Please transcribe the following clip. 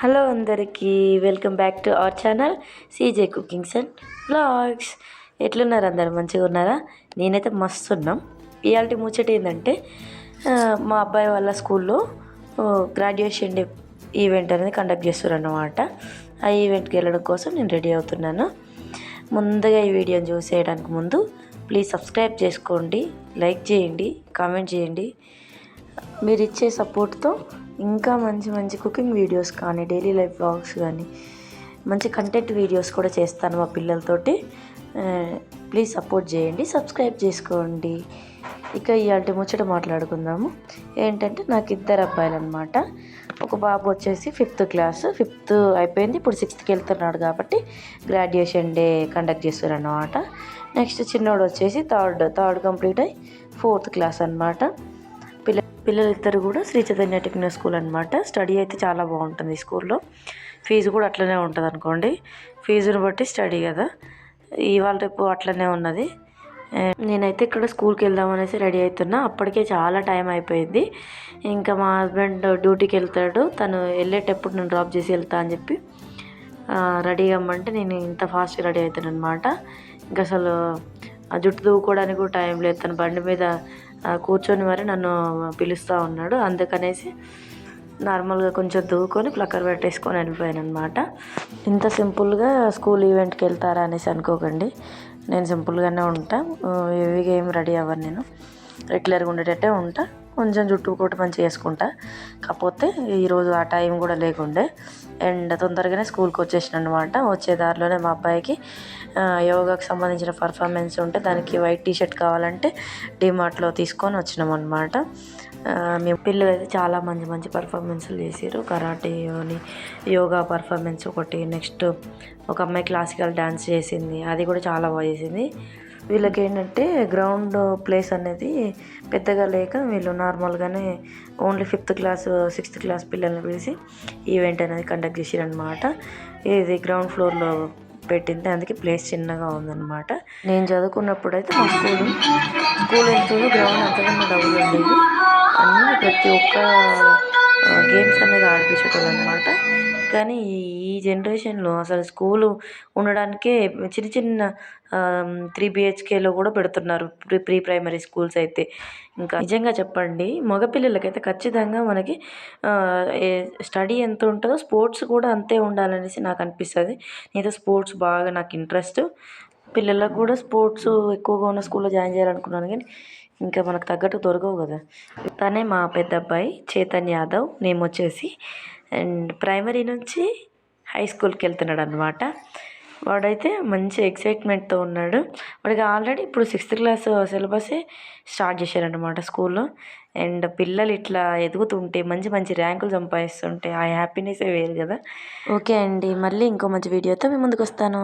Hello అందరికీ welcome back to our channel CJ cookings and blogs ఎట్లున్నారు అందరు? మంచిగా ఉన్నారా? నేనైతే మస్తు ఉన్నాం. ఇవాళ ముచ్చట ఏంటంటే మా అబ్బాయి వాళ్ళ స్కూల్లో గ్రాడ్యుయేషన్ డే ఈవెంట్ అనేది కండక్ట్ చేస్తారు ఆ ఈవెంట్కి వెళ్ళడం కోసం నేను రెడీ అవుతున్నాను. ముందుగా ఈ వీడియోని చూసేయడానికి ముందు ప్లీజ్ సబ్స్క్రైబ్ చేసుకోండి లైక్ చేయండి కామెంట్ చేయండి. మీరు ఇచ్చే సపోర్ట్తో ఇంకా మంచి మంచి కుకింగ్ వీడియోస్ కానీ డైలీ లైఫ్ బ్లాగ్స్ కానీ మంచి కంటెంట్ వీడియోస్ కూడా చేస్తాను మా పిల్లలతోటి. ప్లీజ్ సపోర్ట్ చేయండి సబ్స్క్రైబ్ చేసుకోండి. ఇక ఇవాళ ముచ్చట మాట్లాడుకుందాము. ఏంటంటే నాకు ఇద్దరు అబ్బాయిలు అనమాట ఒక బాబు వచ్చేసి ఫిఫ్త్ క్లాస్ ఫిఫ్త్ అయిపోయింది ఇప్పుడు సిక్స్త్కి వెళ్తున్నాడు కాబట్టి గ్రాడ్యుయేషన్ డే కండక్ట్ చేస్తారు అనమాట నెక్స్ట్ చిన్నోడు వచ్చేసి థర్డ్ థర్డ్ కంప్లీట్ అయ్యి ఫోర్త్ క్లాస్ అనమాట పిల్లలిద్దరు కూడా శ్రీ చైతన్య టెక్నికల్ స్కూల్ అనమాట స్టడీ అయితే చాలా బాగుంటుంది ఈ స్కూల్లో. ఫీజు కూడా అట్లనే ఉంటుంది అనుకోండి ఫీజుని బట్టి స్టడీ కదా. ఇవాళ రేపు అట్లనే ఉన్నది. నేనైతే ఇక్కడ స్కూల్కి వెళ్దామనేసి రెడీ అవుతున్నా అప్పటికే చాలా టైం అయిపోయింది. ఇంకా మా హస్బెండ్ డ్యూటీకి వెళ్తాడు. తను వెళ్ళేటప్పుడు నేను డ్రాప్ చేసి వెళ్తా అని చెప్పి రెడీ అమ్మంటే నేను ఇంత ఫాస్ట్గా రెడీ అవుతాను అనమాట ఇంకా అసలు ఆ జుట్టు దూకోవడానికి కూడా టైం లేదు. తన బండి మీద కూర్చొని మరి నన్ను పిలుస్తూ ఉన్నాడు. అందుకనేసి నార్మల్గా కొంచెం దూకొని ప్లక్కర్ పెట్టేసుకొని వెళ్ళిపోయాను అనమాట ఇంత సింపుల్గా స్కూల్ ఈవెంట్కి వెళ్తారా అనేసి అనుకోకండి. నేను సింపుల్గానే ఉంటా. ఆ, హెవీగా ఏం రెడీ అవ్వను నేను. రెగ్యులర్గా ఉండేటట్టే ఉంటా. కొంచెం జుట్టు కూడా మంచిగా వేసుకుంటా. కాకపోతే ఈరోజు ఆ టైం కూడా లేకుండే. అండ్ తొందరగానే స్కూల్కి వచ్చేసిన అనమాట వచ్చే దారిలోనే మా అబ్బాయికి యోగాకు యోగాకి సంబంధించిన పర్ఫార్మెన్స్ ఉంటే దానికి వైట్ టీ షర్ట్ కావాలంటే డిమార్ట్లో తీసుకొని వచ్చినాం అనమాట మేము పిల్లలు అయితే చాలా మంచి మంచి పర్ఫార్మెన్స్లు చేసారు కరాటేని యోగా పర్ఫార్మెన్స్ ఒకటి నెక్స్ట్ ఒక అమ్మాయి క్లాసికల్ డ్యాన్స్ చేసింది. అది కూడా చాలా బాగా చేసింది. వీళ్ళకి ఏంటంటే గ్రౌండ్ ప్లేస్ అనేది పెద్దగా లేక వీళ్ళు నార్మల్గానే only fifth class sixth class పిల్లల్ని పిలిచి ఈవెంట్ అనేది కండక్ట్ చేసిరనమాట ఇది గ్రౌండ్ ఫ్లోర్లో పెట్టింది. అందుకే ప్లేస్ చిన్నగా ఉందన్నమాట. నేను చదువుకున్నప్పుడు అయితే మా స్కూల్ స్కూల్ ఎంతో గ్రౌండ్ అంతగా డబ్బులు ఉండేది. అన్నీ ప్రతి ఒక్క గేమ్స్ అనేది ఆడిపించేటోళ్ళు అనమాట కానీ ఈ- జనరేషన్లో అసలు స్కూలు ఉండడానికే చిన్న చిన్న త్రీ బిహెచ్కేలో కూడా పెడుతున్నారు ప్రీ ప్రీ ప్రైమరీ స్కూల్స్ అయితే. ఇంకా నిజంగా చెప్పండి మగపిల్లలకైతే ఖచ్చితంగా మనకి స్టడీ ఎంత ఉంటుందో స్పోర్ట్స్ కూడా అంతే ఉండాలనేసి నాకు అనిపిస్తుంది. నేనైతే స్పోర్ట్స్ బాగా నాకు ఇంట్రెస్ట్. పిల్లలకు కూడా స్పోర్ట్స్ ఎక్కువగా ఉన్న స్కూల్లో జాయిన్ చేయాలనుకున్నాను కానీ ఇంకా మనకు తగ్గట్టు దొరకవు కదా. తనే మా పెద్ద అబ్బాయి చేతన్ యాదవ్. నేమ్ వచ్చేసి అండ్ ప్రైమరీ నుంచి హై స్కూల్కి వెళ్తున్నాడు అనమాట వాడైతే మంచి ఎక్సైట్మెంట్తో ఉన్నాడు. వాడికి ఆల్రెడీ ఇప్పుడు సిక్స్త్ క్లాస్ సిలబసే స్టార్ట్ చేశారనమాట స్కూల్లో అండ్ పిల్లలు ఇట్లా ఎదుగుతుంటే మంచి మంచి ర్యాంకులు సంపాదిస్తుంటే ఆ హ్యాపీనెస్ వేరు కదా. ఓకే అండి. మళ్ళీ ఇంకో మంచి వీడియోతో మీ ముందుకు వస్తాను.